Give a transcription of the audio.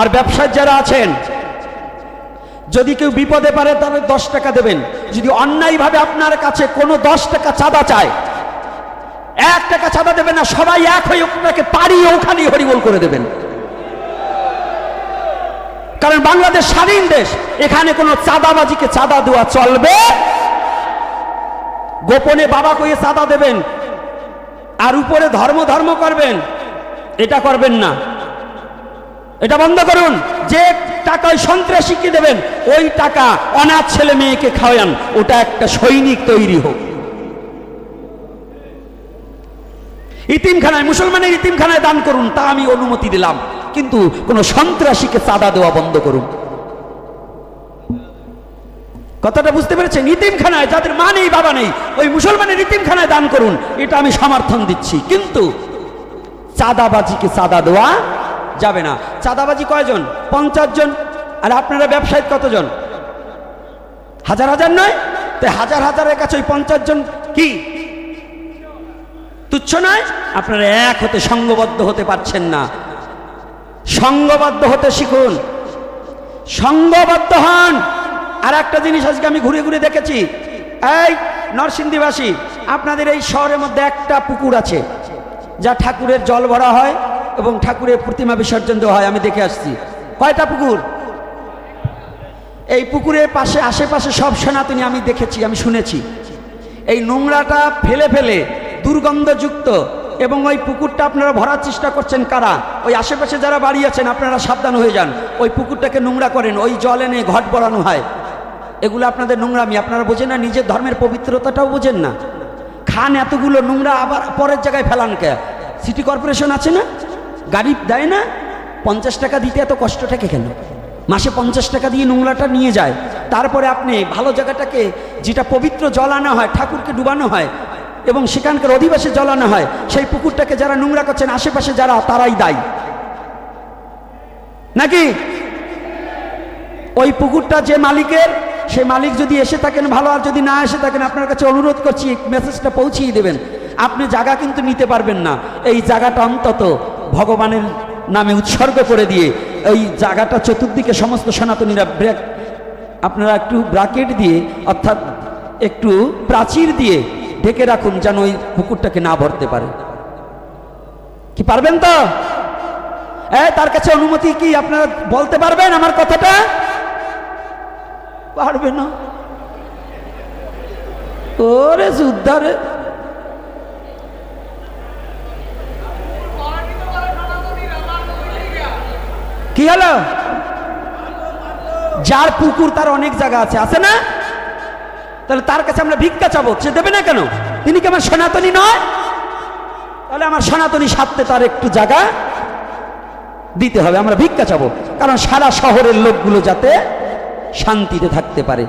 আর ব্যবসায় যারা আছেন, যদি কেউ বিপদে পারে তাহলে দশ টাকা দেবেন। যদি অন্যায়ভাবে আপনার কাছে কোনো দশ টাকা চাঁদা চায়, এক টাকা চাঁদা দেবেন না, সবাই এক হয়ে আপনাকে পাড়িয়ে ওখানেই হরিবল করে দেবেন। কারণ বাংলাদেশ স্বাধীন দেশ, এখানে কোনো চাঁদাবাজিকে চাঁদা দেওয়া চলবে? গোপনে বাবা কয়ে চাঁদা দেবেন, আর উপরে ধর্ম ধর্ম করবেন, এটা করবেন না। এটা বন্ধ করুন। যে টাকায় সন্ত্রাসীকে দেবেন, ওই টাকা অনাথ ছেলে মেয়েকে খাওয়ান, ওটা একটা সৈনিক তৈরি হোক। ইতিমখানায়, মুসলমানের ইতিমখানায় দান করুন, তা আমি অনুমতি দিলাম। কিন্তু কোন সন্ত্রাসীকে চাঁদা দেওয়া বন্ধ করুন। কথাটা বুঝতে পেরেছেন? ইতিমখানায় যাদের মা নেই, বাবা নেই, ওই মুসলমানের ইতিমখানায় দান করুন, এটা আমি সমর্থন দিচ্ছি। কিন্তু চাঁদাবাজিকে চাঁদা দেওয়া যাবে না। চাঁদাবাজি কয়জন? পঞ্চাশ জন। আর আপনারা ব্যবসায়ী কতজন? হাজার হাজার নয়? তাই হাজার হাজারের কাছে ওই পঞ্চাশ জন কি? তুচ্ছ নয়? আপনারা এক হতে সঙ্গবদ্ধ হতে পারছেন না। সঙ্গবদ্ধ হতে শিখুন। সঙ্গবদ্ধ হন। আর একটা জিনিস আজকে আমি ঘুরে ঘুরে দেখেছি। এই নরসিংদীবাসী, আপনাদের এই শহরের মধ্যে একটা পুকুর আছে, যা ঠাকুরের জল ভরা হয়। এবং ঠাকুরের প্রতিমা বিসর্জন দেওয়া হয়, আমি দেখে আসছি। কয়টা পুকুর? এই পুকুরের পাশে, আশেপাশে সব সনাতনী আমি দেখেছি, আমি শুনেছি। এই নোংরাটা ফেলে ফেলে দুর্গন্ধযুক্ত এবং ওই পুকুরটা আপনারা ভরার চেষ্টা করছেন কারা? ওই আশেপাশে যারা বাড়ি আছেন, আপনারা সাবধান হয়ে যান। ওই পুকুরটাকে নোংরা করেন, ওই জল এনে ঘট বড়ানো হয়। এগুলো আপনাদের নোংরামি, আপনারা বোঝেন না, নিজের ধর্মের পবিত্রতাটাও বোঝেন না। খান এতগুলো নোংরা, আবার পরের জায়গায় ফেলান কে? সিটি কর্পোরেশন আছে না? গাড়ি দেয় না, পঞ্চাশ টাকা দিতে এত কষ্টটাকে কেন? মাসে পঞ্চাশ টাকা দিয়ে নোংরাটা নিয়ে যায়। তারপরে আপনি ভালো জায়গাটাকে, যেটা পবিত্র জল আনা হয়, ঠাকুরকে ডুবানো হয়, এবং সেখানকার অধিবাসে জল আনা হয়, সেই পুকুরটাকে যারা নোংরা করছেন, আশেপাশে যারা, তারাই দায়ী। নাকি? ওই পুকুরটা যে মালিকের, সে মালিক যদি এসে থাকেন ভালো, আর যদি না এসে থাকেন, আপনার কাছে অনুরোধ করছি, মেসেজটা পৌঁছিয়ে দেবেন। আপনি জায়গা কিন্তু নিতে পারবেন না। এই জায়গাটা অন্তত ভগবানের নামে উৎসর্গ করে দিয়ে এই জায়গাটা চতুর্দিকে সমস্ত সনাতনীরা ব্রেক আপনারা একটু ব্রাকেট দিয়ে, অর্থাৎ একটু প্রাচীর দিয়ে ঢেকে রাখুন যেন ওই পুকুরটাকে না ভরতে পারে। কি পারবেন তো? এ, তার কাছে অনুমতি কি আপনারা বলতে পারবেন আমার কথাটা? পারবে না। ওরে যুদ্ধারে কি হলো? যার পুকুর তার অনেক জায়গা আছে আছে না? তাহলে তার কাছে আমরা ভিক্ষা চাবো, সে দেবে না কেন? তিনি কি আমার সনাতনী নয়? তাহলে আমার সনাতনী সাথে তার একটু জায়গা দিতে হবে, আমরা ভিক্ষা চাবো। কারণ সারা শহরের লোকগুলো যাতে শান্তিতে থাকতে পারে।